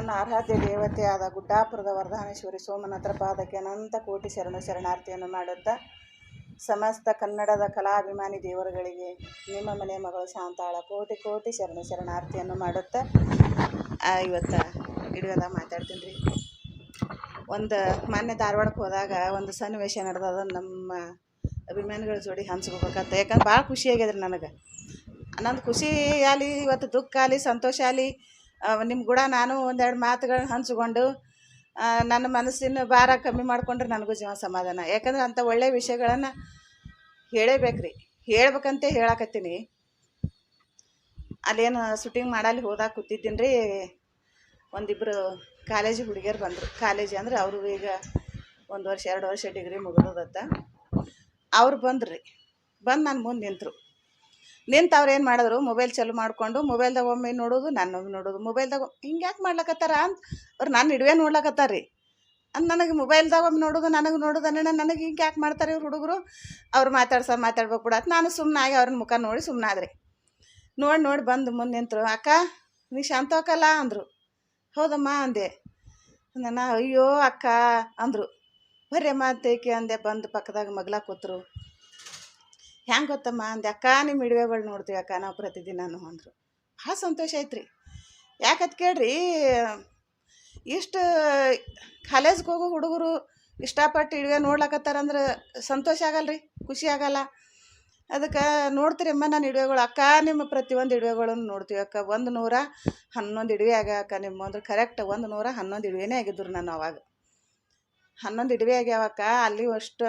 ನನ್ನ ಆರಾಧ್ಯ ದೇವತೆಯಾದ ಗುಡ್ಡಾಪುರದ ವರದಾನೇಶ್ವರಿ ಸೋಮನಾಥರ ಪಾದಕ್ಕೆ ಅನಂತ ಕೋಟಿ ಶರಣ ಶರಣಾರ್ಥಿಯನ್ನು ಮಾಡುತ್ತಾ ಸಮಸ್ತ ಕನ್ನಡದ ಕಲಾಭಿಮಾನಿ ದೇವರುಗಳಿಗೆ ನಿಮ್ಮ ಮನೆ ಮಗಳು ಶಾಂತಾಳ ಕೋಟಿ ಕೋಟಿ ಶರಣ ಶರಣಾರ್ಥಿಯನ್ನು ಮಾಡುತ್ತಾ ಇವತ್ತು ಹಿಡಿಯೋದಾಗ ಮಾತಾಡ್ತೀನಿ ರೀ. ಒಂದು ಮೊನ್ನೆ ಧಾರವಾಡಕ್ಕೆ ಹೋದಾಗ ಒಂದು ಸನ್ನಿವೇಶ ನಡೆದದ ನಮ್ಮ ಅಭಿಮಾನಿಗಳ ಜೋಡಿ ಹಂಚ್ಕೋಬೇಕಂತ. ಯಾಕಂದ್ರೆ ಭಾಳ ಖುಷಿ ಆಗ್ಯದ್ರಿ ನನಗೆ. ನಂದು ಖುಷಿ ಆಗಲಿ, ಇವತ್ತು ದುಃಖ ಆಗಲಿ, ಸಂತೋಷ ಆಗಲಿ ನಿಮ್ಮ ಕೂಡ ನಾನು ಒಂದೆರಡು ಮಾತುಗಳನ್ನ ಹಂಚಿಕೊಂಡು ನನ್ನ ಮನಸ್ಸಿನ ಭಾರ ಕಮ್ಮಿ ಮಾಡಿಕೊಂಡ್ರೆ ನನಗೂ ಜೀವನ ಸಮಾಧಾನ. ಯಾಕಂದ್ರೆ ಅಂಥ ಒಳ್ಳೆಯ ವಿಷಯಗಳನ್ನು ಹೇಳೇಬೇಕು ರೀ ಹೇಳ್ಬೇಕಂತೆ ಹೇಳಕತ್ತೀನಿ. ಅಲ್ಲೇನು ಶೂಟಿಂಗ್ ಮಾಡಲ್ಲಿ ಹೋದಾಗ ಕೂತಿದ್ದೀನಿ ರೀ ಒಂದಿಬ್ಬರು ಕಾಲೇಜ್ ಹುಡುಗಿಯರು ಬಂದರು. ಕಾಲೇಜ್ ಅಂದ್ರೆ ಅವರು ಈಗ ಒಂದು ವರ್ಷ, ಎರಡು ವರ್ಷ ಡಿಗ್ರಿ ಮುಗಿದದತ್ತ. ಅವ್ರು ಬಂದ್ರಿ. ಬಂದು ನಾನು ಮುಂದೆ ನಿಂತರು. ನಿಂತು ಅವ್ರು ಏನು ಮಾಡಿದ್ರು? ಮೊಬೈಲ್ ಚಾಲು ಮಾಡಿಕೊಂಡು ಮೊಬೈಲ್ದಾಗ ಒಮ್ಮೆ ನೋಡೋದು ನನ್ನೊಮ್ಮೆ ನೋಡೋದು. ಮೊಬೈಲ್ದಾಗ ಹಿಂಗೆ ಯಾಕೆ ಮಾಡ್ಲಕತ್ತಾರ ಅಂತ ಅವ್ರು ನಾನು ಇಡುವೆ ನೋಡ್ಲಕತ್ತಾರ ರೀ ಅಂದ್ ನನಗೆ ಮೊಬೈಲ್ದಾಗ ಒಮ್ಮೆ ನೋಡೋದು, ನನಗೆ ನೋಡೋದು ಅನ್ನೋಣ ನನಗೆ ಹಿಂಗೆ ಯಾಕೆ ಮಾಡ್ತಾರೆ ಇವ್ರು ಹುಡುಗರು? ಅವ್ರು ಮಾತಾಡ್ಸ ಮಾತಾಡ್ಬೇಕು ಕೂಡ ನಾನು ಸುಮ್ಮನೆ ಆಗಿ ಅವ್ರನ್ನ ಮುಖ ನೋಡಿ ಸುಮ್ಮನಾದ್ರಿ ನೋಡಿ ನೋಡಿ ಬಂದು ಮುಂದೆ ನಿಂತರು. ಅಕ್ಕ, ನೀ ಶಾಂತವಕ್ಕಲ್ಲ ಅಂದರು. ಹೌದಮ್ಮ, ಅಂದೆ. ನಾನು ಅಯ್ಯೋ, ಅಕ್ಕ, ಅಂದರು. ಬರ್ರಿ ಅಮ್ಮ ಅಂತೇಕೆ ಅಂದೆ. ಬಂದು ಪಕ್ಕದಾಗ ಮಗ್ಲ ಕೂತ್ರು. ಹೆಂಗೆ ಗೊತ್ತಮ್ಮ ಅಂದೆ, ಅಕ್ಕ ನಿಮ್ಮ ಇಡುವೆಗಳು ನೋಡ್ತೀವಿ ಅಕ್ಕ, ನಾವು ಪ್ರತಿದಿನನೂ ಅಂದರು. ಭಾಳ ಸಂತೋಷ ಐತ್ರಿ ರೀ ಯಾಕತ್ ಕೇಳ್ರಿ, ಇಷ್ಟು ಕಾಲೇಜ್ಗೆ ಹೋಗೋ ಹುಡುಗರು ಇಷ್ಟಪಟ್ಟು ಇಡುವೆ ನೋಡ್ಲಕತ್ತಾರಂದ್ರೆ ಸಂತೋಷ ಆಗಲ್ಲ ರೀ ಖುಷಿ ಆಗಲ್ಲ. ಅದಕ್ಕೆ ನೋಡ್ತೀರಮ್ಮ ನಾನು ಇಡುವೆಗಳು, ಅಕ್ಕ, ನಿಮ್ಮ ಪ್ರತಿಯೊಂದು ಇಡುವೆಗಳನ್ನು ನೋಡ್ತೀವಿ ಅಕ್ಕ, ಒಂದು ನೂರ ಹನ್ನೊಂದು ಇಡುವೆ ಆಗ ಅಕ್ಕ ನಿಮ್ಮ ಅಂದ್ರೆ ಕರೆಕ್ಟ್ ಒಂದು ನೂರ ಹನ್ನೊಂದು ಇಡುವೆನೇ ಆಗಿದ್ರು ನಾನು ಅವಾಗ. ಹನ್ನೊಂದು ಇಡ್ವೆ ಆಗ್ಯಾವಕ್ಕ, ಅಲ್ಲಿ ಅಷ್ಟು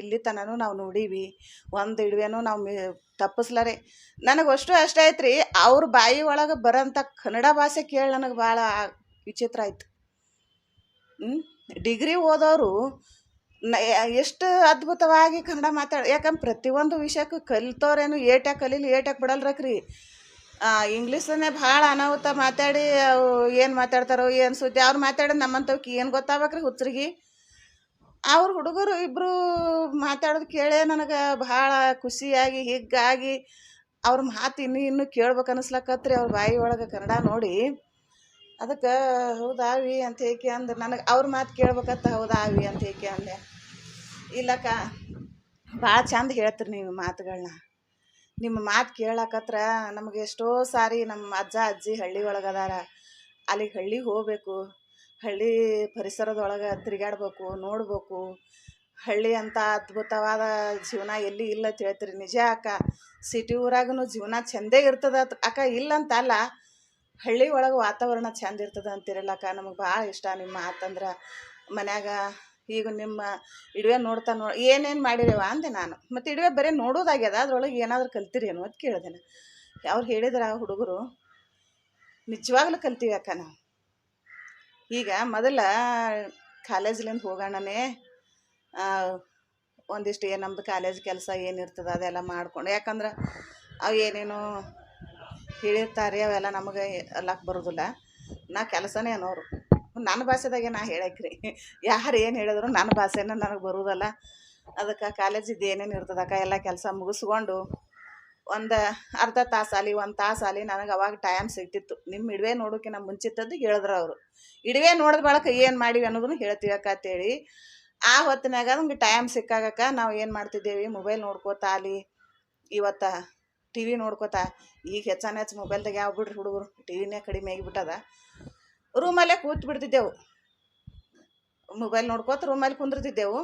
ಇಲ್ಲಿ ತನೂ ನಾವು ನೋಡೀವಿ. ಒಂದು ಇಡುವೆನೂ ನಾವು ಮಿ, ತಪ್ಪಿಸ್ಲಾರೆ. ನನಗೆ ಅಷ್ಟು ಅಷ್ಟೇ ಐತೆ ರೀ ಅವ್ರ ಬಾಯಿ ಒಳಗೆ ಬರೋಂಥ ಕನ್ನಡ ಭಾಷೆ ಕೇಳಿ ನನಗೆ ಭಾಳ ವಿಚಿತ್ರ ಆಯ್ತು. ಡಿಗ್ರಿ ಓದೋರು ಎಷ್ಟು ಅದ್ಭುತವಾಗಿ ಕನ್ನಡ ಮಾತಾಡ, ಯಾಕಂದ್ರೆ ಪ್ರತಿಯೊಂದು ವಿಷಯಕ್ಕೂ ಕಲಿತವ್ರೇನು ಏಟ್ಯಾಕ್ ಕಲೀಲಿ, ಏಟ್ಯಾಕ್ ಬಿಡಲ್ರಕ್ರಿ. ಇಂಗ್ಲೀಷನ್ನೇ ಭಾಳ ಅನಾಹುತ ಮಾತಾಡಿ ಅವು ಏನು ಮಾತಾಡ್ತಾರೋ, ಏನು ಸುದ್ದಿ, ಅವ್ರು ಮಾತಾಡೋದು ನಮ್ಮಂಥವ್ಕೆ ಏನು ಗೊತ್ತಾಗ್ಬೇಕ್ರಿ ಹುಚ್ಚರಿಗೆ? ಅವ್ರ ಹುಡುಗರು ಇಬ್ಬರು ಮಾತಾಡೋದು ಕೇಳೇ ನನಗೆ ಭಾಳ ಖುಷಿಯಾಗಿ, ಹಿಗ್ಗಾಗಿ ಅವ್ರ ಮಾತು ಇನ್ನೂ ಇನ್ನೂ ಕೇಳ್ಬೇಕು ಅನಿಸ್ಲಕತ್ರಿ ಅವ್ರ ಬಾಯಿ ಒಳಗೆ ಕನ್ನಡ ನೋಡಿ. ಅದಕ್ಕೆ ಹೌದಾವಿ ಅಂತ ಏಕೆ ಅಂದ್ರೆ ನನಗೆ ಅವ್ರ ಮಾತು ಕೇಳ್ಬೇಕತ್ತ ಹೌದಾವಿ ಅಂತ ಏಕೆ ಅಂದೆ. ಇಲ್ಲಕ್ಕ, ಭಾಳ ಚಂದ ಹೇಳ್ತೀರಿ ನೀವು ಮಾತುಗಳನ್ನ ನಿಮ್ಮ ಮಾತು ಕೇಳಕತ್ರ ನಮಗೆ ಎಷ್ಟೋ ಸಾರಿ ನಮ್ಮ ಅಜ್ಜ, ಅಜ್ಜಿ ಹಳ್ಳಿ ಒಳಗದಾರ ಅಲ್ಲಿಗೆ ಹಳ್ಳಿಗೆ ಹೋಗ್ಬೇಕು. ಹಳ್ಳಿ ಪರಿಸರದೊಳಗೆ ತಿರುಗಾಡ್ಬೇಕು ನೋಡ್ಬೇಕು. ಹಳ್ಳಿ ಅಂತ ಅದ್ಭುತವಾದ ಜೀವನ ಎಲ್ಲಿ ಇಲ್ಲ ಅಂತ ಹೇಳ್ತೀರಿ. ನಿಜ ಅಕ್ಕ ಸಿಟಿ ಊರಾಗೂ ಜೀವನ ಚೆಂದೇ ಇರ್ತದ ಅಕ್ಕ, ಇಲ್ಲ ಅಂತ ಅಲ್ಲ. ಹಳ್ಳಿ ಒಳಗೆ ವಾತಾವರಣ ಚೆಂದ ಇರ್ತದ ಅಂತಿರಲ್ಲ ಅಕ್ಕ, ನಮಗೆ ಭಾಳ ಇಷ್ಟ ನಿಮ್ಮ ಮಾತಂದ್ರೆ ಮನ್ಯಾಗ ಈಗ ನಿಮ್ಮ ಇಡುವೆ ನೋಡ್ತಾ ನೋ, ಏನೇನು ಮಾಡಿರೇವ ಅಂದೆ ನಾನು. ಮತ್ತು ಇಡುವೆ ಬರೀ ನೋಡೋದಾಗ್ಯದ, ಅದ್ರೊಳಗೆ ಏನಾದರೂ ಕಲ್ತಿರೇನು ಅಂತ ಕೇಳಿದೆ ಅವ್ರು ಹೇಳಿದ್ರ ಹುಡುಗರು? ನಿಜವಾಗ್ಲೂ ಕಲ್ತೀವಿ ಅಕ್ಕ ನಾವು. ಈಗ ಮೊದಲ ಕಾಲೇಜ್ಲಿಂದ ಹೋಗೋಣನೇ ಒಂದಿಷ್ಟು ಏನು ನಮ್ಮದು ಕಾಲೇಜ್ ಕೆಲಸ ಏನಿರ್ತದೆ ಅದೆಲ್ಲ ಮಾಡ್ಕೊಂಡು, ಯಾಕಂದ್ರೆ ಅವು ಏನೇನು ಹೇಳಿರ್ತಾರೆ, ಅವೆಲ್ಲ ನಮಗೆ ಅಲ್ಲಕ್ಕೆ ಬರೋದಿಲ್ಲ. ನಾ ಕೆಲಸನೇ ಅನ್ನೋರು. ನನ್ನ ಭಾಷೆದಾಗೆ ನಾ ಹೇಳಕ್ರಿ. ಯಾರು ಏನು ಹೇಳಿದ್ರು ನನ್ನ ಭಾಷೆನ ನನಗೆ ಬರೋದಲ್ಲ. ಅದಕ್ಕೆ ಕಾಲೇಜಿದ್ದು ಏನೇನು ಇರ್ತದಕ್ಕ ಎಲ್ಲ ಕೆಲಸ ಮುಗಿಸ್ಕೊಂಡು ಒಂದು ಅರ್ಧ ತಾಸಾಲಿ ಒಂದು ತಾಸಾಲಿ ನನಗೆ ಅವಾಗ ಟೈಮ್ ಸಿಗ್ತಿತ್ತು. ನಿಮ್ಮ ಇಡವೆ ನೋಡೋಕೆ ನಮ್ಮ ಮುಂಚಿತದ್ದು ಹೇಳಿದ್ರು ಅವರು. ಇಡವೆ ನೋಡಿದ ಬಳಕ ಏನು ಮಾಡಿವಿ ಅನ್ನೋದನ್ನು ಹೇಳ್ತೀವಿ ಅಕ್ಕ ಅಂತೇಳಿ. ಆ ಹೊತ್ತಿನಾಗ ನಮ್ಗೆ ಟೈಮ್ ಸಿಕ್ಕಾಗಕ್ಕ ನಾವು ಏನು ಮಾಡ್ತಿದ್ದೇವೆ? ಮೊಬೈಲ್ ನೋಡ್ಕೋತಾ ಅಲ್ಲಿ ಇವತ್ತು ಟಿ ವಿ ನೋಡ್ಕೋತಾ. ಈಗ ಹೆಚ್ಚಾನ ಹೆಚ್ಚು ಮೊಬೈಲ್ದಾಗ ಯಾವ ಬಿಡ್ರಿ ಹುಡುಗರು? ಟಿ ವಿನೇ ಕಡಿಮೆ ಆಗಿಬಿಟ್ಟದ. ರೂಮಲ್ಲೇ ಕೂತ್ ಬಿಡ್ತಿದ್ದೆವು. ಮೊಬೈಲ್ ನೋಡ್ಕೋತ ರೂಮಲ್ಲಿ ಕುಂದಿರ್ತಿದ್ದೆವು.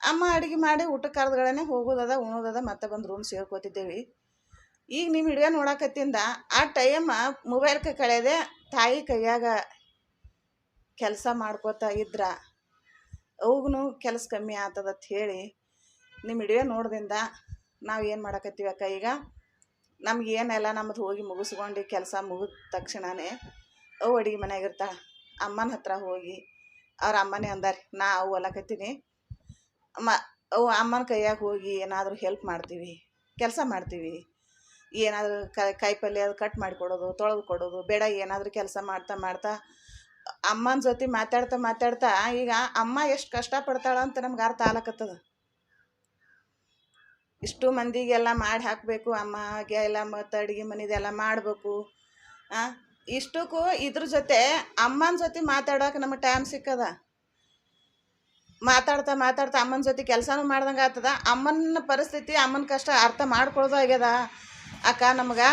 ಅಮ್ಮ ಅಡುಗೆ ಮಾಡಿ ಊಟಕ್ಕೆ ಕರೆದ್ಗಳೇ ಹೋಗೋದದ, ಉಣೋದದ, ಮತ್ತೆ ಬಂದು ರೂಮ್ ಸೇರ್ಕೋತಿದ್ದೇವೆ. ಈಗ ನಿಮ್ಮ ಹಿಡಿಯೋ ನೋಡಕತ್ತಿಂದ, ಆ ಟೈಮ ಮೊಬೈಲ್ ಕಳೆದೆ ತಾಯಿ ಕೈಯಾಗ ಕೆಲಸ ಮಾಡ್ಕೋತಾ ಇದ್ರ ಅವಗೂ ಕೆಲಸ ಕಮ್ಮಿ ಆಗ್ತದ ಅಂತ ಹೇಳಿ ನಿಮ್ಮ ಹಿಡಿಯೋ ನೋಡ್ದಿಂದ ನಾವು ಏನು ಮಾಡಕತ್ತೀವಿ ಅಕ್ಕ ಈಗ? ನಮ್ಗೆ ಏನೆಲ್ಲ ನಮ್ಮದು ಹೋಗಿ ಮುಗಿಸ್ಕೊಂಡು ಕೆಲಸ ಮುಗಿದ ತಕ್ಷಣವೇ ಅವು ಅಡುಗೆ ಮನೆಯಾಗಿರ್ತಾಳೆ ಅಮ್ಮನ ಹತ್ರ ಹೋಗಿ ಅವ್ರ ಅಮ್ಮನೇ ಅಂದಾರೆ, ನಾ ಅವು ಹೊಲಕತ್ತೀನಿ ಮ ಅವು ಅಮ್ಮನ ಕೈಯಾಗ ಹೋಗಿ ಏನಾದರೂ ಹೆಲ್ಪ್ ಮಾಡ್ತೀವಿ, ಕೆಲಸ ಮಾಡ್ತೀವಿ. ಏನಾದರೂ ಕಾಯಿ ಪಲ್ಯ ಅದು ಕಟ್ ಮಾಡಿ ಕೊಡೋದು ತೊಳೆದು ಕೊಡೋದು, ಬೇಡ ಏನಾದರೂ ಕೆಲಸ ಮಾಡ್ತಾ ಮಾಡ್ತಾ ಅಮ್ಮನ ಜೊತೆ ಮಾತಾಡ್ತಾ ಮಾತಾಡ್ತಾ ಈಗ ಅಮ್ಮ ಎಷ್ಟು ಕಷ್ಟಪಡ್ತಾಳ ಅಂತ ನಮ್ಗೆ ಅರ್ಥ ಆಲಕತ್ತದ ಇಷ್ಟು ಮಂದಿಗೆಲ್ಲ ಮಾಡಿ ಹಾಕಬೇಕು, ಅಮ್ಮಗೆ ಎಲ್ಲ ಮತ್ತು ಅಡುಗೆ ಮನೆದೆಲ್ಲ ಮಾಡಬೇಕು ಇಷ್ಟಕ್ಕೂ ಇದ್ರ ಜೊತೆ ಅಮ್ಮನ ಜೊತೆ ಮಾತಾಡೋಕೆ ನಮಗೆ ಟೈಮ್ ಸಿಕ್ಕದ. ಮಾತಾಡ್ತಾ ಮಾತಾಡ್ತಾ ಅಮ್ಮನ ಜೊತೆ ಕೆಲಸನೂ ಮಾಡ್ದಂಗೆ ಆಗ್ತದ. ಅಮ್ಮನ ಪರಿಸ್ಥಿತಿ, ಅಮ್ಮನ ಕಷ್ಟ ಅರ್ಥ ಮಾಡ್ಕೊಳ್ಳೋದು ಆಗ್ಯದ. ಅಕ್ಕ, ನಮ್ಗೆ?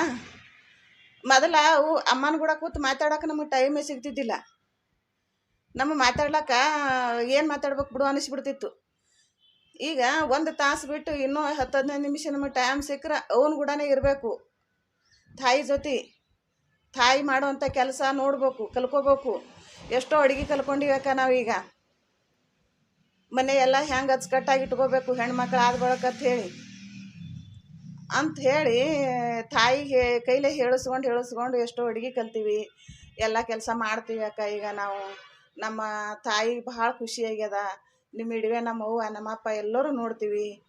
ಮೊದಲ ಅವು ಅಮ್ಮನ ಕೂಡ ಕೂತು ಮಾತಾಡೋಕೆ ನಮಗೆ ಟೈಮೇ ಸಿಗ್ತಿದ್ದಿಲ್ಲ. ನಮ್ಮ ಮಾತಾಡ್ಲಕ್ಕ ಏನು ಮಾತಾಡ್ಬೇಕು ಬಿಡು ಅನಿಸ್ಬಿಡ್ತಿತ್ತು. ಈಗ ಒಂದು ತಾಸು ಬಿಟ್ಟು ಇನ್ನೂ ಹತ್ತು ಹದಿನೈದು ನಿಮಿಷ ನಮಗೆ ಟೈಮ್ ಸಿಕ್ಕರೆ ಅವನ ಕೂಡನೇ ಇರಬೇಕು. ತಾಯಿ ಜೊತೆ ತಾಯಿ ಮಾಡುವಂಥ ಕೆಲಸ ನೋಡ್ಬೇಕು, ಕಲ್ಕೋಬೇಕು. ಎಷ್ಟೋ ಅಡುಗೆ ಕಲ್ಕೊಂಡಿವಕ್ಕ ನಾವೀಗ ಮನೆ ಎಲ್ಲ ಹೆಂಗೆ ಅಚ್ಚುಕಟ್ಟಾಗಿ ಇಟ್ಕೋಬೇಕು ಹೆಣ್ಮಕ್ಳು ಆದ ಬಳಕಂತ ಹೇಳಿ. ಅಂತ ಹೇಳಿ, ತಾಯಿಗೆ ಕೈಲೇ ಹೇಳಿಸ್ಕೊಂಡು ಹೇಳಿಸ್ಕೊಂಡು ಎಷ್ಟೋ ಅಡುಗೆ ಕಲ್ತೀವಿ. ಎಲ್ಲ ಕೆಲಸ ಮಾಡ್ತೀವಿ ಅಕ್ಕ. ಈಗ ನಾವು ನಮ್ಮ ತಾಯಿ ಭಾಳ ಖುಷಿಯಾಗ್ಯದ. ನಿಮ್ಮ ಇಡುವೆ, ನಮ್ಮ ಅವ್ವ, ನಮ್ಮ ಅಪ್ಪ ಎಲ್ಲರೂ ನೋಡ್ತೀವಿ.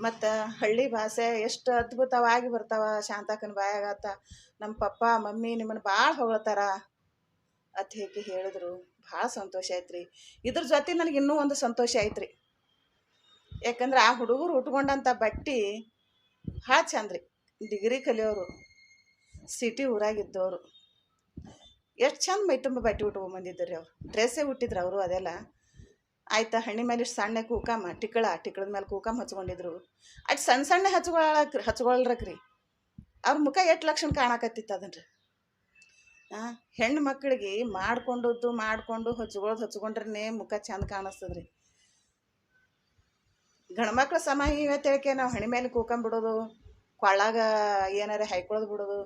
ಮತ್ತು ಹಳ್ಳಿ ಭಾಷೆ ಎಷ್ಟು ಅದ್ಭುತವಾಗಿ ಬರ್ತಾವ ಶಾಂತಕ್ಕನ ಬಾಯಾಗತ್ತ ನಮ್ಮ ಪಪ್ಪ, ಮಮ್ಮಿ ನಿಮ್ಮನ್ನು ಭಾಳ ಹೊಗಳ್ತಾರ ಅಂತ ಹೇಗೆ ಹೇಳಿದ್ರು. ಭಾಳ ಸಂತೋಷ ಆಯ್ತು ರೀ ಇದ್ರ ಜೊತೆ ನನಗೆ ಇನ್ನೂ ಒಂದು ಸಂತೋಷ ಆಯ್ತು ಯಾಕಂದ್ರೆ ಆ ಹುಡುಗರು ಉಟ್ಕೊಂಡಂಥ ಬಟ್ಟೆ ಭಾಳ ರೀ ಡಿಗ್ರಿ ಕಲಿಯೋರು, ಸಿಟಿ ಊರಾಗಿದ್ದವರು. ಎಷ್ಟು ಚಂದ ಮೈ ತುಂಬ ಬಟ್ಟೆ ಉಟ್ಕೊಂಬಂದಿದ್ರು ರೀ ಅವ್ರು. ಡ್ರೆಸ್ಸೇ ಹುಟ್ಟಿದ್ರು ಅವರು ಅದೆಲ್ಲ. ಆಯ್ತಾ ಹಣ್ಣಿ ಮೇಲೆ ಸಣ್ಣ ಕೂಕಮ್ಮ ಟಿಕ್ಕಳ, ಟಿಕ್ಕಳದ ಮೇಲೆ ಕೂಕಮ್ಮ ಹಚ್ಕೊಂಡಿದ್ರು. ಅಷ್ಟು ಸಣ್ಣ ಸಣ್ಣ ಹಚ್ಕೊಳಕ್, ಹಚ್ಕೊಳ್ರಕ್ರಿ. ಅವ್ರ ಮುಖ ಎಷ್ಟು ಲಕ್ಷಣ ಕಾಣಕತ್ತಿತ್ತು ಅದನ್ನ ರೀ ಹಾಂ ಹೆಣ್ಣು ಮಕ್ಕಳಿಗೆ ಮಾಡ್ಕೊಂಡದ್ದು, ಮಾಡ್ಕೊಂಡು ಹಚ್ಕೊಳ್ಳೋದು ಹಚ್ಕೊಂಡ್ರೇ ಮುಖ ಚಂದ ಕಾಣಿಸ್ತದೆ ರೀ ಗಂಡ್ಮಕ್ಳು ಸಮ ಹೇಳಿಕೆ ನಾವು ಹಣೆ ಮೇಲೆ ಕೂಕೊಂಬಿಡೋದು ಕೊಳ್ಳಾಗ ಏನಾರ ಹೈಕೊಳ್ಳೋದು ಬಿಡೋದು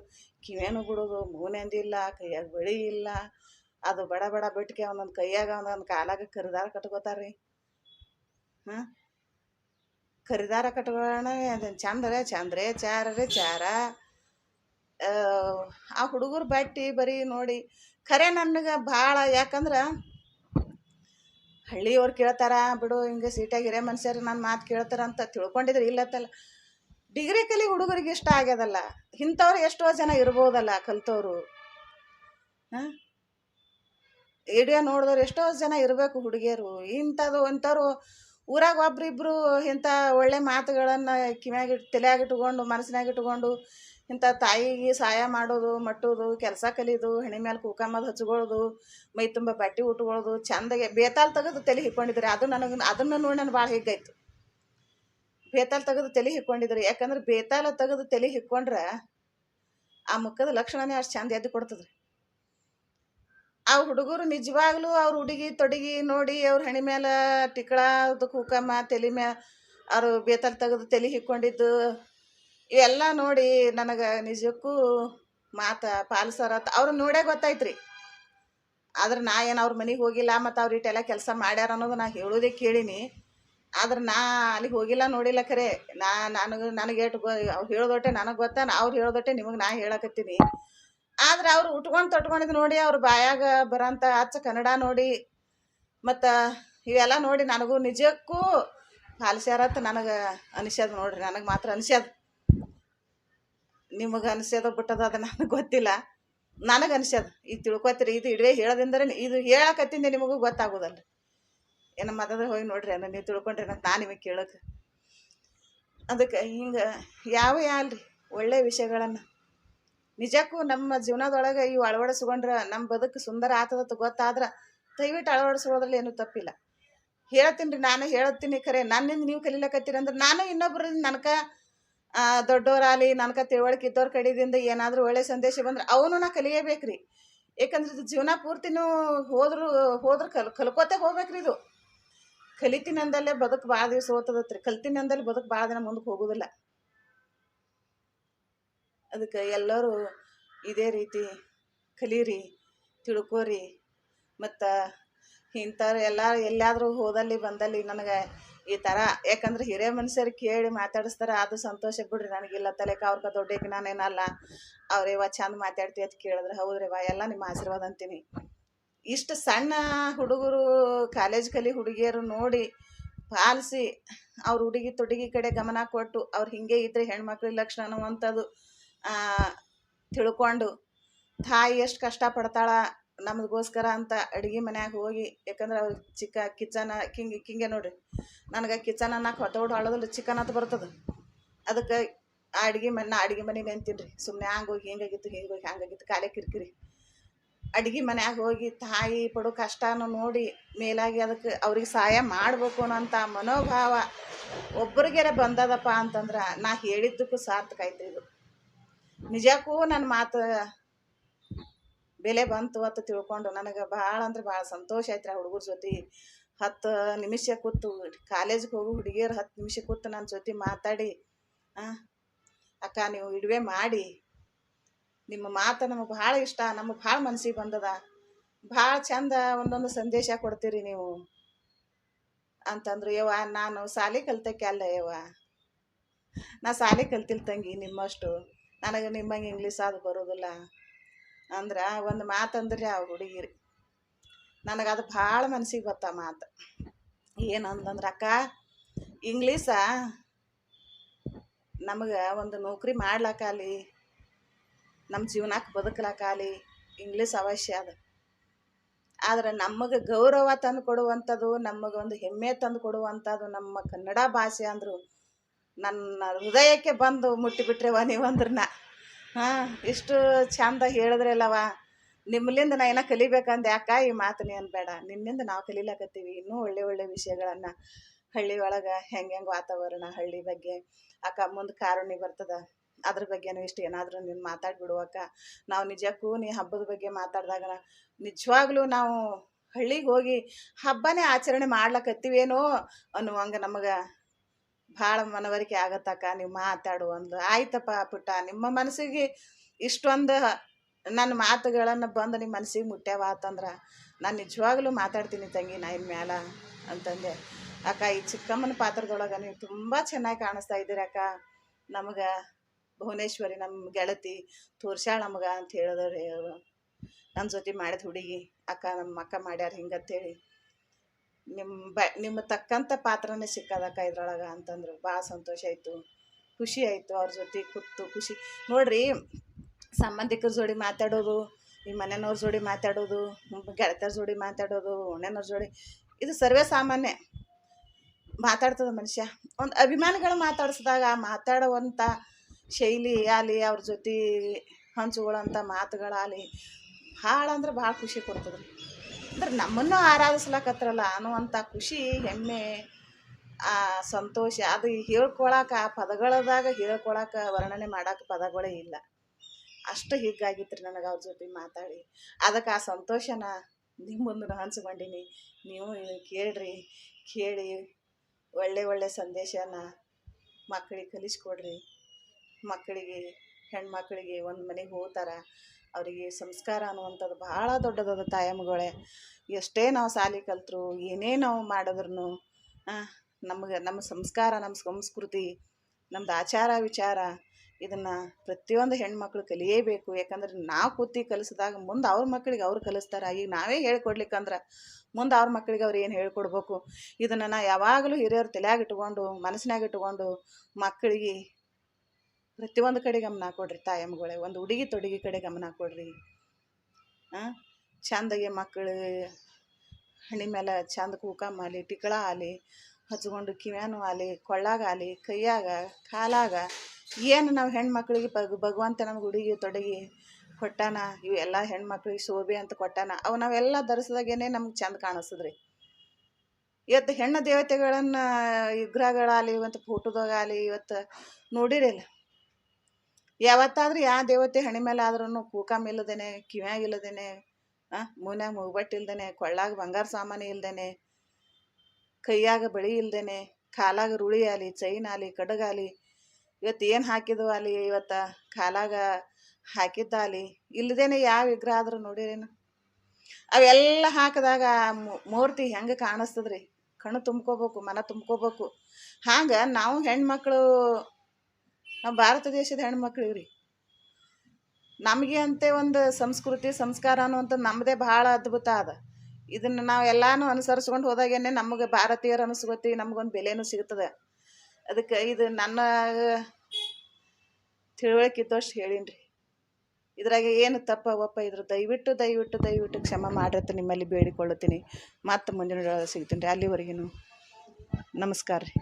ಕಿವೇನು ಬಿಡೋದು ಮೂನೆಂದಿಲ್ಲ ಕೈಯಾಗ ಬಳಿ ಇಲ್ಲ, ಅದು ಬಡ ಬಡ ಬಿಟ್ಕೆ ಒಂದೊಂದು ಕೈಯಾಗ ಒಂದೊಂದು ಕಾಲಾಗ ಕರಿದಾರ ಕಟ್ಕೋತಾರ ರೀ ಹಾಂ? ಕರಿದಾರ ಕಟ್ಕೋಣ ಅದನ್ನು ಚಂದರೇ, ಚಂದ್ರೆ ಚಾರರೇ ಚಾರ. ಆ ಹುಡುಗರು ಬಟ್ಟಿ ಬರೀ ನೋಡಿ, ಖರೆ ನನಗೆ ಭಾಳ, ಯಾಕಂದ್ರೆ ಹಳ್ಳಿಯವ್ರು ಕೇಳ್ತಾರ, ಬಿಡು, ಹಿಂಗೆ ಸೀಟಾಗಿ ಹಿರೇ ಮನುಷ್ಯರು ನನ್ನ ಮಾತು ಕೇಳ್ತಾರ ಅಂತ ತಿಳ್ಕೊಂಡಿದ್ರೆ ಇಲ್ಲತ್ತಲ್ಲ ಡಿಗ್ರಿ ಕಲಿ ಹುಡುಗರಿಗೆ ಇಷ್ಟ ಆಗ್ಯದಲ್ಲ, ಇಂಥವ್ರು ಎಷ್ಟೋ ಜನ ಇರ್ಬೋದಲ್ಲ ಕಲ್ತವ್ರು. ಹಾಂ? ವಿಡಿಯೋ ನೋಡಿದವ್ರು ಎಷ್ಟೋ ಜನ ಇರಬೇಕು ಹುಡುಗಿಯರು. ಇಂಥದ್ದು ಅಂಥವ್ರು ಊರಾಗ ಒಬ್ರಿಬ್ರು ಇಂಥ ಒಳ್ಳೆ ಮಾತುಗಳನ್ನು ಕಿವ್ಯಾಗಿಟ್ಟು ತಲೆಯಾಗ ಇಟ್ಕೊಂಡು ಮನಸ್ಸಿನಾಗ ಇಟ್ಕೊಂಡು ಇಂಥ ತಾಯಿಗೆ ಸಹಾಯ ಮಾಡೋದು, ಮಟ್ಟೋದು, ಕೆಲಸ ಕಲಿಯೋದು ಹೆಣೆ ಮೇಲೆ ಕೂಕಮ್ಮದು ಹಚ್ಕೊಳ್ಳೋದು, ಮೈ ತುಂಬ ಬಟ್ಟೆ ಉಟ್ಕೊಳ್ಳೋದು, ಚಂದಾಗೆ ಬೇತಾಲ್ ತೆಗೆದು ತಲೆ ಹಿಕ್ಕೊಂಡಿದ್ರಿ ಅದು ನನಗೆ, ಅದನ್ನು ನೋಡಿ ನಾನು ಭಾಳ ಹಿಗ್ಗಾಯ್ತು. ಬೇತಾಲ್ ತೆಗೆದು ತಲೆ ಹಿಕ್ಕೊಂಡಿದ್ರಿ ಯಾಕಂದ್ರೆ ಬೇತಾಲ ತೆಗೆದು ತಲೆ ಹಿಕ್ಕೊಂಡ್ರೆ ಆ ಮುಖದ ಲಕ್ಷಣನೇ ಅಷ್ಟು ಚಂದ ಎದ್ದು ಕೊಡ್ತದ್ರಿ. ಆ ಹುಡುಗರು ನಿಜವಾಗ್ಲೂ ಅವ್ರ ಹುಡುಗಿ ತೊಡಗಿ ನೋಡಿ ಅವ್ರ ಹೆಣೆ ಮೇಲೆ ಟಿಕಳದು ಕೂಕಮ್ಮ, ತಲೆ ಮ್ಯಾ, ಅವರು ಬೇತಾಲ್ ತೆಗೆದು ತಲೆ ಹಿಕ್ಕೊಂಡಿದ್ದು ಇವೆಲ್ಲ ನೋಡಿ ನನಗೆ ನಿಜಕ್ಕೂ ಮಾತು ಪಾಲಿಸೋರ ಅವ್ರು ನೋಡೇ ಗೊತ್ತಾಯ್ತು ರೀ ಆದ್ರೆ ನಾ ಏನು ಅವ್ರ ಮನೆಗೆ ಹೋಗಿಲ್ಲ ಮತ್ತು ಅವ್ರ ಇಟ್ಟೆಲ್ಲ ಕೆಲಸ ಮಾಡ್ಯಾರ ಅನ್ನೋದು ನಾ ಹೇಳೋದೇ ಕೇಳೀನಿ. ಆದ್ರೆ ನಾ ಅಲ್ಲಿಗೆ ಹೋಗಿಲ್ಲ ನೋಡಿಲ್ಲ ಖರೆ. ನಾ ನನಗೆ ನನಗೆ ಏಟು ಅವ್ರು ಹೇಳೋದೊಟ್ಟೆ ನನಗೆ ಗೊತ್ತಾ ಅವ್ರು ಹೇಳೋದೊಟ್ಟೆ ನಿಮಗೆ ನಾ ಹೇಳಕತ್ತೀನಿ. ಆದ್ರೆ ಅವ್ರು ಉಟ್ಕೊಂಡು ತೊಟ್ಕೊಂಡಿದ್ದು ನೋಡಿ ಅವ್ರ ಬಾಯಾಗ ಬರೋಂಥ ಅಚ್ಚ ಕನ್ನಡ ನೋಡಿ. ಮತ್ತು ಇವೆಲ್ಲ ನೋಡಿ ನನಗೂ ನಿಜಕ್ಕೂ ಪಾಲಿಸ್ಯಾರತ್ತ ನನಗೆ ಅನಿಸ್ಯದ ನೋಡ್ರಿ. ನನಗೆ ಮಾತ್ರ ಅನಿಸ್ಯದ. ನಿಮಗೆ ಅನಿಸ್ಯದ ಬಿಟ್ಟದ ಅದು ನನಗೆ ಗೊತ್ತಿಲ್ಲ. ನನಗೆ ಅನಿಸ್ಯದ. ಈಗ ತಿಳ್ಕೊತೀರಿ, ಇದು ಇಡವೇ ಹೇಳೋದಿಂದ್ರೆ ಇದು ಹೇಳಕತ್ತಿಂದ ನಿಮಗೂ ಗೊತ್ತಾಗೋದಲ್ಲ ಏನ ಮಾತಾದ್ರೆ ಹೋಗಿ ನೋಡ್ರಿ ಅನ್ನ ನೀವು ತಿಳ್ಕೊಂಡ್ರಿ ಅಂತ ನಾನು ನಿಮಗೆ ಕೇಳೋಕೆ. ಅದಕ್ಕೆ ಹಿಂಗೆ ಯಾವ ಯಾಲ್ರಿ ಒಳ್ಳೆಯ ವಿಷಯಗಳನ್ನು. ನಿಜಕ್ಕೂ ನಮ್ಮ ಜೀವನದೊಳಗೆ ಇವು ಅಳವಡಿಸ್ಕೊಂಡ್ರೆ ನಮ್ಮ ಬದುಕು ಸುಂದರ ಆತದತ್ತು ಗೊತ್ತಾದ್ರೆ ದಯವಿಟ್ಟು ಅಳವಡಿಸ್ಕೊಳ್ಳೋದ್ರಲ್ಲಿ ಏನೂ ತಪ್ಪಿಲ್ಲ. ಹೇಳ್ತೀನಿ ರೀ, ನಾನು ಹೇಳ್ತೀನಿ ಖರೆ ನನ್ನಿಂದ ನೀವು ಕಲಿಲಕತ್ತೀರಿ ಅಂದ್ರೆ ನಾನು ಇನ್ನೊಬ್ರಿಂದ ನನಗೆ ದೊಡ್ಡವರಾಗಲಿ ನನಗೆ ತಿಳುವಳಿಕೆ ಇದ್ದವ್ರ ಕಡೆಯಿಂದ ಏನಾದರೂ ಒಳ್ಳೆ ಸಂದೇಶ ಬಂದ್ರೆ ಅವನು ನಾ ಕಲಿಯಬೇಕು ರೀ ಏಕೆಂದ್ರೆ ಇದು ಜೀವನ ಪೂರ್ತಿನೂ ಹೋದ್ರು, ಹೋದ್ರೆ ಕಲ್, ಕಲ್ಕೋತೆ ಹೋಗ್ಬೇಕ್ರಿ ಇದು. ಕಲಿತೀನಿ ಅಂದಲ್ಲೇ ಬದುಕು ಭಾಳ ದಿವಸ ಓದ್ತದತ್ರಿ. ಬದುಕು ಭಾಳ ದಿನ ಮುಂದಕ್ಕೆ ಹೋಗೋದಿಲ್ಲ. ಅದಕ್ಕೆ ಎಲ್ಲರೂ ಇದೇ ರೀತಿ ಕಲೀರಿ, ತಿಳ್ಕೋರಿ. ಮತ್ತು ಇಂಥವ್ರು ಎಲ್ಲ ಎಲ್ಲಾದರೂ ಹೋದಲ್ಲಿ ಬಂದಲ್ಲಿ ನನಗೆ ಈ ಥರ ಯಾಕಂದ್ರೆ ಹಿರಿಯ ಮನುಷ್ಯರು ಕೇಳಿ ಮಾತಾಡಿಸ್ತಾರೆ, ಅದು ಸಂತೋಷ ಬಿಡ್ರಿ, ನನಗಿಲ್ಲ ತಲೆಕ ಅವ್ರಕ ದೊಡ್ಡಕ್ಕೆ ನಾನೇನಲ್ಲ ಅವ್ರೇವ ಚಂದ ಮಾತಾಡ್ತೀವಿ ಅಂತ ಕೇಳಿದ್ರೆ ಹೌದ್ರಿವ ಎಲ್ಲ ನಿಮ್ಮ ಆಶೀರ್ವಾದ ಅಂತೀನಿ. ಇಷ್ಟು ಸಣ್ಣ ಹುಡುಗರು ಕಾಲೇಜ್ ಕಲಿ ಹುಡುಗಿಯರು ನೋಡಿ ಪಾಲಿಸಿ, ಅವ್ರ ಹುಡುಗಿ ತೊಡುಗಿ ಕಡೆ ಗಮನ ಕೊಟ್ಟು, ಅವ್ರು ಹಿಂಗೆ ಇದ್ರೆ ಹೆಣ್ಮಕ್ಳಿಗೆ ಲಕ್ಷಣ ಅನ್ನುವಂಥದ್ದು ತಿಳ್ಕೊಂಡು, ತಾಯಿ ಎಷ್ಟು ಕಷ್ಟಪಡ್ತಾಳ ನಮಗೋಸ್ಕರ ಅಂತ ಅಡುಗೆ ಮನ್ಯಾಗ ಹೋಗಿ, ಯಾಕಂದ್ರೆ ಅವ್ರು ಚಿಕ್ಕ ಕಿಚನ, ಕಿಂಗ್, ಕಿಂಗೆ ನೋಡಿರಿ, ನನಗೆ ಕಿಚನ್ ಅನ್ನಕ್ಕೆ ಹೊತ್ತೋಡು ಆಳೋದಿಲ್ಲ ಚಿಕನ್ ಅಂತ ಬರ್ತದೆ. ಅದಕ್ಕೆ ಆ ಅಡುಗೆ ಮನೆ, ನಾ ಅಡುಗೆ ಮನೆಗೆ ಅಂತೀನಿ ರೀ ಸುಮ್ಮನೆ ಹಂಗೆ ಹೋಗಿ ಹಿಂಗಾಗಿತ್ತು ಹಿಂಗೆ ಹೋಗಿ ಹಂಗಾಗಿತ್ತು ಕಾಲೇ ಕಿರಿಕಿರಿ. ಅಡುಗೆ ಮನ್ಯಾಗ ಹೋಗಿ, ತಾಯಿ ಪಡೋ ಕಷ್ಟನ ನೋಡಿ, ಮೇಲಾಗಿ ಅದಕ್ಕೆ ಅವ್ರಿಗೆ ಸಹಾಯ ಮಾಡಬೇಕು ಅನ್ನೋಂಥ ಮನೋಭಾವ ಒಬ್ಬರಿಗೆರೆ ಬಂದದಪ್ಪ ಅಂತಂದ್ರೆ ನಾ ಹೇಳಿದ್ದಕ್ಕೂ ಸಾರ್ಥಕ ಆಯ್ತು ಇದು. ನಿಜಕ್ಕೂ ನನ್ನ ಮಾತು ಬೆಲೆ ಬಂತು ಅಂತ ತಿಳ್ಕೊಂಡು ನನಗೆ ಭಾಳ ಅಂದ್ರೆ ಭಾಳ ಸಂತೋಷ ಆಯ್ತು ಆ ಹುಡುಗರ ಜೊತೆ. ಹತ್ತು ನಿಮಿಷ ಕೂತು ಕಾಲೇಜ್ಗೆ ಹೋಗು ಹುಡುಗಿಯರು ಹತ್ತು ನಿಮಿಷ ಕೂತು ನನ್ನ ಜೊತೆ ಮಾತಾಡಿ. ಅಕ್ಕ ನೀವು ಇಡುವೆ ಮಾಡಿ. ನಿಮ್ಮ ಮಾತು ನಮಗೆ ಭಾಳ ಇಷ್ಟ, ನಮಗೆ ಭಾಳ ಮನಸ್ಸಿಗೆ ಬಂದದ. ಭಾಳ ಚಂದ ಒಂದೊಂದು ಸಂದೇಶ ಕೊಡ್ತೀರಿ ನೀವು. ಅಂತಂದ್ರು, ಯವ್ವ, ನಾನು ಸಾಲಿ ಕಲ್ತಕ್ಕೆ ಅಲ್ಲ ಯವ್ವ. ನಾ ಸಾಲಿ ಕಲ್ತಿಲ್ಲ ತಂಗಿ ನಿಮ್ಮಷ್ಟು. ನನಗೆ ನಿಮ್ಮಂಗೆ ಇಂಗ್ಲೀಷ್ ಅದು ಬರೋದಿಲ್ಲ. ಅಂದ್ರೆ ಒಂದು ಮಾತಂದ್ರಿ ಆ ಹುಡುಗಿರಿ. ನನಗೆ ಅದು ಭಾಳ ಮನ್ಸಿಗೆ ಗೊತ್ತ ಮಾತು. ಏನಂತಂದ್ರೆ ಅಕ್ಕ ಇಂಗ್ಲೀಷ ನಮಗೆ ಒಂದು ನೌಕರಿ ಮಾಡ್ಲಾಕಾಲಿ ನಮ್ಮ ಜೀವನಕ್ಕೆ ಬದುಕಲಕ್ಕಾಲಿ ಇಂಗ್ಲೀಷ್ ಅವಶ್ಯ ಅದ. ಆದರೆ ನಮಗೆ ಗೌರವ ತಂದು ಕೊಡುವಂಥದ್ದು ನಮಗೆ ಒಂದು ಹೆಮ್ಮೆ ತಂದು ಕೊಡುವಂಥದ್ದು ನಮ್ಮ ಕನ್ನಡ ಭಾಷೆ ಅಂದರು ನನ್ನ ಹೃದಯಕ್ಕೆ ಬಂದು ಮುಟ್ಟಿಬಿಟ್ರೆವ ಒನಿ ನಾ ಹಾಂ, ಇಷ್ಟು ಚಂದ ಹೇಳಿದ್ರಲ್ಲವ ನಿಮ್ಮಲಿಂದ ನಾ ಏನೋ ಕಲಿಬೇಕಂದ ಯಾಕ ಈ ಮಾತು ಅನ್ಬೇಡ. ನಿನ್ನಿಂದ ನಾವು ಕಲಿಲಕತ್ತೀವಿ. ಇನ್ನೂ ಒಳ್ಳೆ ಒಳ್ಳೆ ವಿಷಯಗಳನ್ನು. ಹಳ್ಳಿ ಒಳಗೆ ಹೆಂಗೆ ಹೆಂಗೆ ವಾತಾವರಣ, ಹಳ್ಳಿ ಬಗ್ಗೆ, ಅಕ್ಕ ಮುಂದೆ ಕಾರುಣಿ ಬರ್ತದ. ಅದ್ರ ಬಗ್ಗೆನೂ ಇಷ್ಟು ಏನಾದರೂ ನೀನು ಮಾತಾಡ್ಬಿಡುವಕ್ಕ. ನಾವು ನಿಜಕ್ಕೂ ನೀ ಹಬ್ಬದ ಬಗ್ಗೆ ಮಾತಾಡಿದಾಗ ನಿಜವಾಗ್ಲೂ ನಾವು ಹಳ್ಳಿಗೆ ಹೋಗಿ ಹಬ್ಬನೇ ಆಚರಣೆ ಮಾಡ್ಲಕತ್ತೀವೇನೋ ಅನ್ನುವಂಗೆ ನಮಗೆ ಭಾಳ ಮನವರಿಕೆ ಆಗತ್ತಕ್ಕ ನೀವು ಮಾತಾಡು ಒಂದು ಆಯ್ತಪ್ಪ ಪುಟ್ಟ, ನಿಮ್ಮ ಮನಸ್ಸಿಗೆ ಇಷ್ಟೊಂದು ನನ್ನ ಮಾತುಗಳನ್ನು ಬಂದು ನಿಮ್ಮ ಮನಸ್ಸಿಗೆ ಮುಟ್ಟ್ಯಾವ ಆತಂದ್ರೆ ನಾನು ನಿಜವಾಗ್ಲೂ ಮಾತಾಡ್ತೀನಿ ತಂಗಿ ನಾ ಇನ್ ಮ್ಯಾಲ ಅಂತಂದೆ. ಅಕ್ಕ, ಈ ಚಿಕ್ಕಮ್ಮನ ಪಾತ್ರದೊಳಗೆ ನೀವು ತುಂಬ ಚೆನ್ನಾಗಿ ಕಾಣಿಸ್ತಾ ಇದ್ದೀರಿ ಅಕ್ಕ. ನಮಗೆ ಭುವನೇಶ್ವರಿ ನಮ್ಮ ಗೆಳತಿ ತೋರ್ಸ್ಯಾಳ ನಮಗೆ ಅಂತ ಹೇಳಿದ್ರಿ ನನ್ನ ಜೊತೆ ಮಾಡಿದ ಹುಡುಗಿ ಅಕ್ಕ ನಮ್ಮ ಅಕ್ಕ ಮಾಡ್ಯಾರ ಹಿಂಗತ್ತೇಳಿ ನಿಮ್ಮ ಬ ನಿಮ್ಮ ತಕ್ಕಂಥ ಪಾತ್ರನೇ ಸಿಕ್ಕದಕ್ಕ ಇದ್ರೊಳಗೆ ಅಂತಂದ್ರು. ಭಾಳ ಸಂತೋಷ ಆಯಿತು. ಖುಷಿ ಆಯಿತು ಅವ್ರ ಜೊತೆ ಕೂತು, ಖುಷಿ. ನೋಡ್ರಿ, ಸಂಬಂಧಿಕರ ಜೋಡಿ ಮಾತಾಡೋದು, ಈ ಮನೆಯವ್ರ ಜೋಡಿ ಮಾತಾಡೋದು, ಗೆಳತಿಯರ ಜೋಡಿ ಮಾತಾಡೋದು, ಓಣ್ಯನವ್ರ ಜೋಡಿ, ಇದು ಸರ್ವೇ ಸಾಮಾನ್ಯ. ಮಾತಾಡ್ತದ ಮನುಷ್ಯ. ಒಂದು ಅಭಿಮಾನಿಗಳು ಮಾತಾಡಿಸಿದಾಗ ಮಾತಾಡುವಂಥ ಶೈಲಿ ಆಗಲಿ, ಅವ್ರ ಜೊತೆ ಹಂಚುಗಳಂಥ ಮಾತುಗಳಾಗಲಿ ಭಾಳ ಅಂದ್ರೆ ಭಾಳ ಖುಷಿ ಕೊಡ್ತದೆ ಅಂದ್ರೆ ನಮ್ಮನ್ನು ಆರಾಧಿಸ್ಲಕತ್ರಲ್ಲ ಅನ್ನುವಂಥ ಖುಷಿ, ಹೆಮ್ಮೆ, ಆ, ಸಂತೋಷ, ಅದು ಹೇಳ್ಕೊಳಕ್ಕೆ ಆ ಪದಗಳದಾಗ ಹೇಳ್ಕೊಳಕ್ಕೆ ವರ್ಣನೆ ಮಾಡೋಕೆ ಪದಗಳೇ ಇಲ್ಲ. ಅಷ್ಟು ಹೀಗಾಗಿತ್ತು ರೀ ನನಗೆ ಅವ್ರ ಜೊತೆ ಮಾತಾಡಿ. ಅದಕ್ಕೆ ಆ ಸಂತೋಷನ ನಿಮ್ಮ ಮುಂದೆ ಹಂಚ್ಕೊಂಡೀನಿ ನೀವು ಕೇಳ್ರಿ, ಕೇಳಿ, ಒಳ್ಳೆ ಒಳ್ಳೆ ಸಂದೇಶನ ಮಕ್ಕಳಿಗೆ ಕಲಿಸ್ಕೊಡ್ರಿ. ಮಕ್ಕಳಿಗೆ, ಹೆಣ್ಮಕ್ಳಿಗೆ ಒಂದು ಮನೆಗೆ ಹೋಗ್ತಾರ. ಅವರಿಗೆ ಸಂಸ್ಕಾರ ಅನ್ನುವಂಥದ್ದು ಭಾಳ ದೊಡ್ಡದದ ತಾಯಮ್ಮಗಳೇ ಎಷ್ಟೇ ನಾವು ಶಾಲಿ ಕಲ್ತರು, ಏನೇ ನಾವು ಮಾಡಿದ್ರು ನಮಗೆ, ನಮ್ಮ ಸಂಸ್ಕಾರ, ನಮ್ಮ ಸಂಸ್ಕೃತಿ, ನಮ್ದು ಆಚಾರ, ವಿಚಾರ ಇದನ್ನು ಪ್ರತಿಯೊಂದು ಹೆಣ್ಮಕ್ಳು ಕಲಿಯೇಬೇಕು. ಯಾಕಂದ್ರೆ ನಾವು ಕೂತಿ ಕಲಿಸಿದಾಗ ಮುಂದೆ ಅವ್ರ ಮಕ್ಕಳಿಗೆ ಅವ್ರು ಕಲಿಸ್ತಾರೆ. ಈಗ ನಾವೇ ಹೇಳ್ಕೊಡ್ಲಿಕ್ಕಂದ್ರೆ ಮುಂದೆ ಅವ್ರ ಮಕ್ಕಳಿಗೆ ಅವ್ರು ಏನು ಹೇಳ್ಕೊಡ್ಬೇಕು? ಇದನ್ನು ನಾ ಯಾವಾಗಲೂ ಹಿರಿಯರು ತಲೆಯಾಗಿಟ್ಕೊಂಡು ಇಟ್ಕೊಂಡು, ಮನಸ್ಸಿನಾಗ ಇಟ್ಕೊಂಡು ಮಕ್ಕಳಿಗೆ ಪ್ರತಿಯೊಂದು ಕಡೆ ಗಮನ ಕೊಡ್ರಿ ತಾಯಮ್ಮಗಳೇ ಒಂದು ಹುಡುಗಿ ತೊಡುಗಿ ಕಡೆ ಗಮನ ಕೊಡ್ರಿ. ಹಾಂ ಚಂದಗೆ ಮಕ್ಕಳು, ಹಣಿ ಮೇಲೆ ಚಂದ ಕೂಕ ಮಾಲಿ, ಟಿಕಳ ಆಲಿ, ಹಚ್ಕೊಂಡು ಕಿವ್ಯಾನು ಆಲಿ, ಕೊಳ್ಳಾಗ ಆಲಿ, ಕೈಯಾಗ, ಕಾಲಾಗ, ಏನು ನಾವು ಹೆಣ್ಮಕ್ಳಿಗೆ ಬಗ್ ಭಗವಂತ ನಮ್ಗೆ ಹುಡುಗಿ ತೊಡಗಿ ಕೊಟ್ಟಾನ, ಇವೆಲ್ಲ ಹೆಣ್ಮಕ್ಳಿಗೆ ಶೋಭೆ ಅಂತ ಕೊಟ್ಟಾನ, ಅವು ನಾವೆಲ್ಲ ಧರಿಸಿದಾಗೇನೆ ನಮ್ಗೆ ಚಂದ ಕಾಣಿಸಿದ್ರಿ ಇವತ್ತು ಹೆಣ್ಣು ದೇವತೆಗಳನ್ನು ವಿಗ್ರಹಗಳಾಗಲಿ ಇವತ್ತು ಫೋಟೋದಾಗಲಿ ಇವತ್ತು ನೋಡಿರಿಲ್ಲ. ಯಾವತ್ತಾದ್ರೂ ಯಾವ ದೇವತೆ ಹಣೆ ಮೇಲೆ ಆದ್ರೂ ಕೂಕಮ್ ಇಲ್ಲದೇನೆ ಕಿವ್ಯಾಗ ಇಲ್ಲದೇನೆ ಮೂನ್ಯಾಗ ಮೂಗ್ಬಟ್ಟು ಇಲ್ದೇನೆ, ಕೊಳ್ಳಾಗ ಬಂಗಾರ ಸಾಮಾನು ಇಲ್ದೇನೆ, ಕೈಯಾಗ ಬಳಿ ಇಲ್ದೇನೆ, ಕಾಲಾಗ ರುಳಿ ಆಲಿ, ಚೈನ್ ಆಲಿ ಕಡಗಾಲಿ ಇವತ್ತು ಏನು ಹಾಕಿದ್ವು ಅಲ್ಲಿ ಇವತ್ತು ಕಾಲಾಗ ಹಾಕಿದ್ದಾಲಿ ಇಲ್ಲದೇನೆ ಯಾವ ವಿಗ್ರಹ ಆದ್ರೂ ನೋಡಿರೇನು? ಅವೆಲ್ಲ ಹಾಕಿದಾಗ ಮೂರ್ತಿ ಹೆಂಗೆ ಕಾಣಿಸ್ತದ್ರಿ? ಕಣ್ಣು ತುಂಬ್ಕೋಬೇಕು, ಮನ ತುಂಬ್ಕೋಬೇಕು. ಹಾಗೆ ನಾವು ಹೆಣ್ಮಕ್ಳು ನಮ್ಮ ಭಾರತ ದೇಶದ ಹೆಣ್ಮಕ್ಳು ರೀ ನಮಗೆ ಅಂತೆ ಒಂದು ಸಂಸ್ಕೃತಿ, ಸಂಸ್ಕಾರ ಅನ್ನುವಂಥ ನಮ್ಮದೇ ಭಾಳ ಅದ್ಭುತ ಅದ. ಇದನ್ನು ನಾವು ಎಲ್ಲಾನು ಅನುಸರಿಸ್ಕೊಂಡು ಹೋದಾಗೇನೆ ನಮಗೆ ಭಾರತೀಯರು ಅನಿಸ್ಕೋತೀವಿ ನಮಗೊಂದು ಬೆಲೆನೂ ಸಿಗ್ತದೆ. ಅದಕ್ಕೆ ಇದು ನನ್ನ ತಿಳುವಳಿಕೆ ಇದ್ದಷ್ಟು ಹೇಳೀನಿ ರೀ ಇದ್ರಾಗ ಏನು ತಪ್ಪ ಒಪ್ಪ ಇದ್ರ ದಯವಿಟ್ಟು ದಯವಿಟ್ಟು ದಯವಿಟ್ಟು ಕ್ಷಮ ಮಾಡಿರ್ತೀನಿ ನಿಮ್ಮಲ್ಲಿ ಬೇಡಿಕೊಳ್ಳುತ್ತೀನಿ. ಮತ್ತೆ ಮುಂದಿನ ಸಿಗ್ತೀನಿ ರೀ. ಅಲ್ಲಿವರೆಗೂ ನಮಸ್ಕಾರ ರೀ